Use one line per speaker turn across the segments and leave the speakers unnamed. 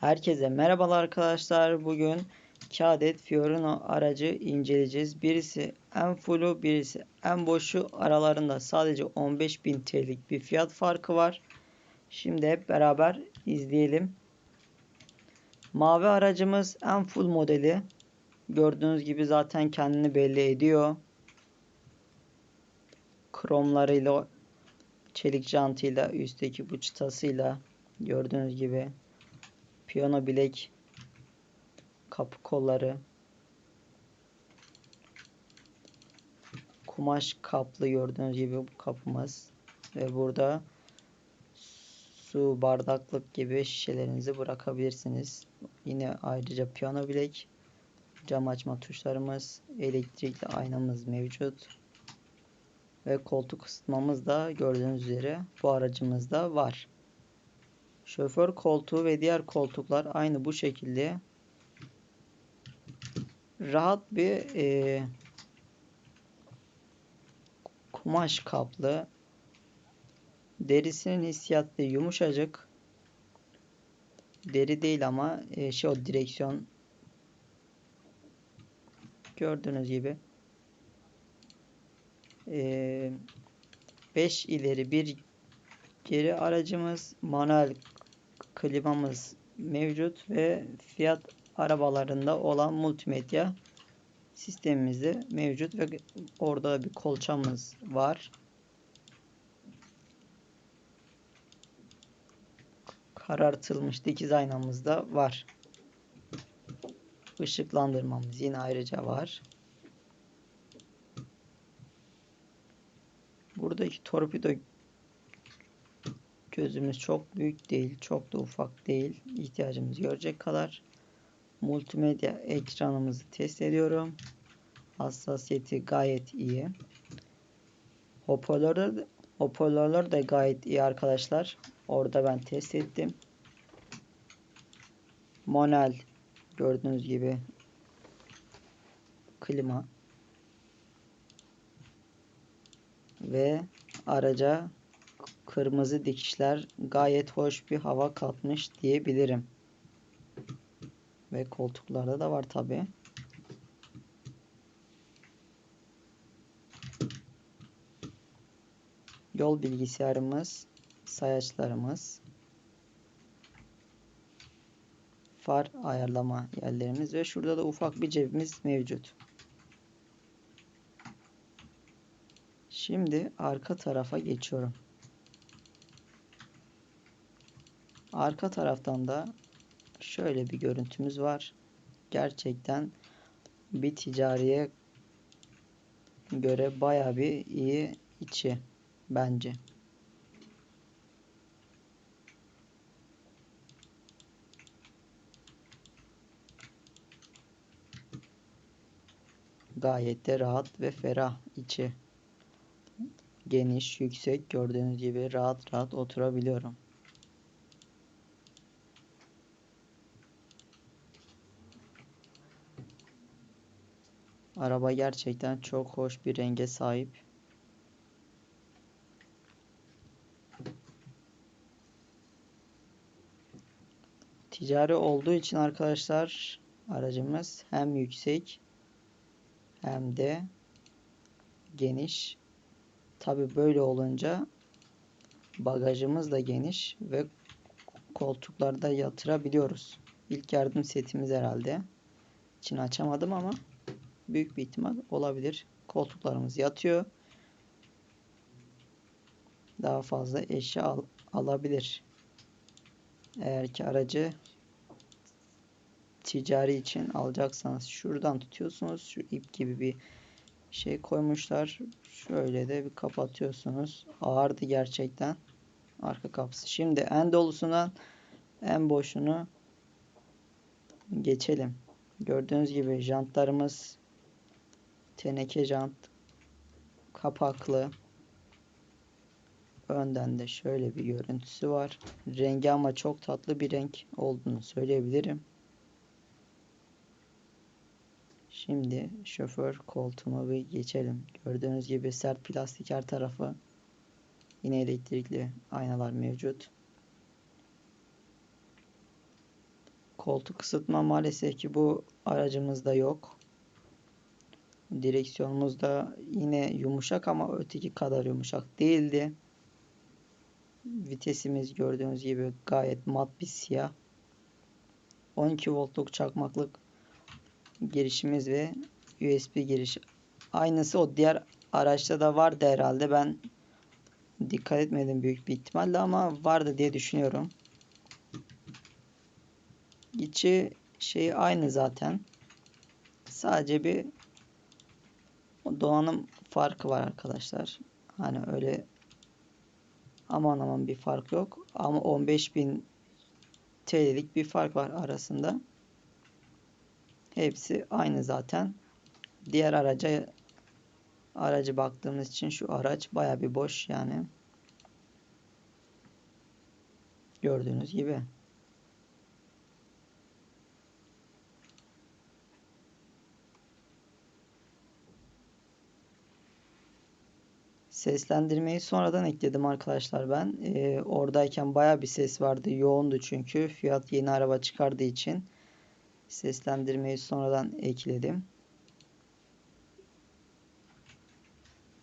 Herkese merhabalar arkadaşlar. Bugün 2 adet Fiorino aracı inceleyeceğiz. Birisi en full'u birisi en boşu aralarında sadece 15.000 TL'lik bir fiyat farkı var. Şimdi hep beraber izleyelim. Mavi aracımız en full modeli. Gördüğünüz gibi zaten kendini belli ediyor. Kromlarıyla çelik jantıyla üstteki bu çıtasıyla gördüğünüz gibi piyano bilek kapı kolları kumaş kaplı gördüğünüz gibi bu kapımız ve burada su bardaklık gibi şişelerinizi bırakabilirsiniz. Yine ayrıca piyano bilek cam açma tuşlarımız elektrikli aynamız mevcut ve koltuk ısıtmamız da gördüğünüz üzere bu aracımızda var. Şoför koltuğu ve diğer koltuklar aynı bu şekilde. Rahat bir e, kumaş kaplı derisinin hissiyatı yumuşacık. Deri değil ama e, şey o direksiyon. Gördüğünüz gibi. 5 e, ileri bir geri aracımız manuel klimamız mevcut ve fiyat arabalarında olan multimedya sistemimizde mevcut ve orada bir kolçamız var. Karartılmış dikiz aynamız da var. Işıklandırmamız yine ayrıca var. Buradaki torpido Gözümüz çok büyük değil, çok da ufak değil. İhtiyacımız görecek kadar. Multimedya ekranımızı test ediyorum. Hassasiyeti gayet iyi. Hoparlörler, hoparlörler de gayet iyi arkadaşlar. Orada ben test ettim. Monel gördüğünüz gibi klima ve araca kırmızı dikişler gayet hoş bir hava katmış diyebilirim. Ve koltuklarda da var tabi. Yol bilgisayarımız, sayaçlarımız, far ayarlama yerlerimiz ve şurada da ufak bir cebimiz mevcut. Şimdi arka tarafa geçiyorum. Arka taraftan da şöyle bir görüntümüz var. Gerçekten bir ticariye göre baya bir iyi içi bence. Gayet de rahat ve ferah içi. Geniş, yüksek gördüğünüz gibi rahat rahat oturabiliyorum. Araba gerçekten çok hoş bir renge sahip. Ticari olduğu için arkadaşlar aracımız hem yüksek hem de geniş. Tabi böyle olunca bagajımız da geniş ve koltuklarda yatırabiliyoruz. İlk yardım setimiz herhalde. İçini açamadım ama büyük bir ihtimal olabilir. Koltuklarımız yatıyor. Daha fazla eşya al alabilir. Eğer ki aracı ticari için alacaksanız şuradan tutuyorsunuz. Şu ip gibi bir şey koymuşlar. Şöyle de bir kapatıyorsunuz. Ağırdı gerçekten. Arka kapısı. Şimdi en dolusundan en boşunu geçelim. Gördüğünüz gibi jantlarımız teneke jant kapaklı. Önden de şöyle bir görüntüsü var. Rengi ama çok tatlı bir renk olduğunu söyleyebilirim. Şimdi şoför koltuğuna bir geçelim. Gördüğünüz gibi sert plastik her tarafı yine elektrikli aynalar mevcut. Koltuk ısıtma maalesef ki bu aracımızda yok. Direksiyonumuz da yine yumuşak ama öteki kadar yumuşak değildi. Vitesimiz gördüğünüz gibi gayet mat bir siyah. 12 voltluk çakmaklık girişimiz ve USB girişi. Aynısı o diğer araçta da vardı herhalde. Ben dikkat etmedim büyük bir ihtimalle ama vardı diye düşünüyorum. İçi şey aynı zaten. Sadece bir donanım farkı var arkadaşlar. Hani öyle aman aman bir fark yok. Ama 15.000 TL'lik bir fark var arasında. Hepsi aynı zaten. Diğer araca aracı baktığımız için şu araç baya bir boş yani. Gördüğünüz gibi. Seslendirmeyi sonradan ekledim arkadaşlar ben. Ee, oradayken baya bir ses vardı. Yoğundu çünkü. Fiyat yeni araba çıkardığı için seslendirmeyi sonradan ekledim.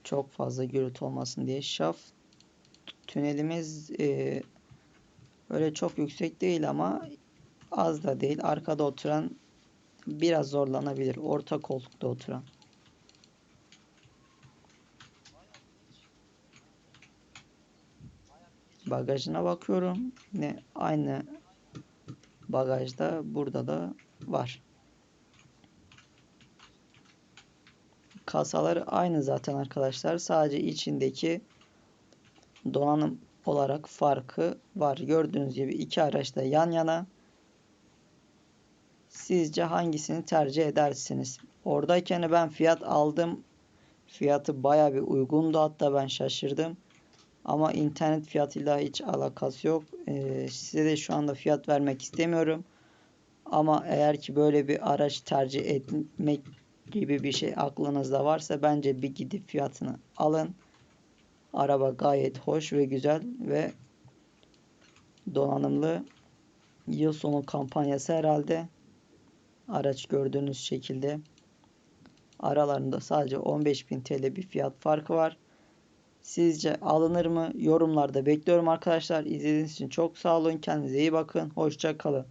Çok fazla gürültü olmasın diye. Şaf tünelimiz e, öyle çok yüksek değil ama az da değil. Arkada oturan biraz zorlanabilir. Orta koltukta oturan. Bagajına bakıyorum. Yine aynı bagajda burada da var. Kasaları aynı zaten arkadaşlar. Sadece içindeki donanım olarak farkı var. Gördüğünüz gibi iki araç da yan yana. Sizce hangisini tercih edersiniz? Oradayken ben fiyat aldım. Fiyatı baya bir uygundu. Hatta ben şaşırdım. Ama internet fiyatıyla hiç alakası yok. Ee, size de şu anda fiyat vermek istemiyorum. Ama eğer ki böyle bir araç tercih etmek gibi bir şey aklınızda varsa bence bir gidip fiyatını alın. Araba gayet hoş ve güzel ve donanımlı. Yıl sonu kampanyası herhalde. Araç gördüğünüz şekilde. Aralarında sadece 15.000 TL bir fiyat farkı var. Sizce alınır mı? Yorumlarda bekliyorum arkadaşlar. İzlediğiniz için çok sağ olun. Kendinize iyi bakın. Hoşça kalın.